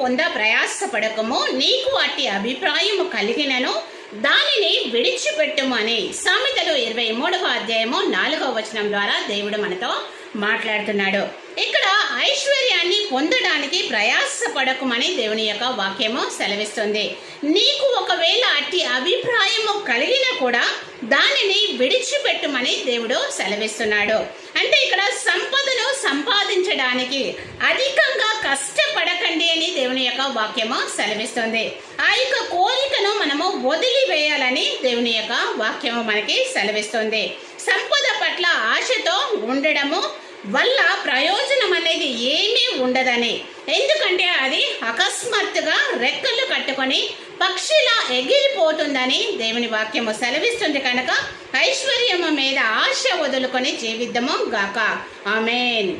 పొంద ప్రయాసపడకము. నీకు అట్టి అభిప్రాయము కలిగినను. దానిని విడిచిపెట్టుమని సామెతలు ఇరవై మూడవ అధ్యాయము నాలుగవ వచనం ద్వారా దేవుడు మనతో మాట్లాడుతున్నాడు. ఇక్కడ ఐశ్వర్యాన్ని పొందడానికి ప్రయాసపడకమని దేవుని యొక్క వాక్యము సెలవిస్తుంది. నీకు ఒకవేళ అట్టి అభిప్రాయము కలిగినా కూడా దానిని విడిచిపెట్టమని దేవుడు సెలవిస్తున్నాడు. అంటే ఇక్కడ సంపదను సంపాదించడానికి అధికంగా కష్టం దేవుని యొక్క వాక్యము సెలవిస్తుంది. ఆ యొక్క కోరికను మనము వదిలివేయాలని దేవుని యొక్క వాక్యము మనకి సెలవిస్తుంది. సంపద పట్ల ఆశతో ఉండడము వల్ల ప్రయోజనం అనేది ఏమీ ఉండదని. ఎందుకంటే అది అకస్మాత్తుగా రెక్కలు కట్టుకొని పక్షిలా ఎగిరిపోతుందని దేవుని వాక్యము సెలవిస్తుంది కనుక ఐశ్వర్యము మీద ఆశ వదులుకొని జీవిద్దాము గాక. ఆమెన్.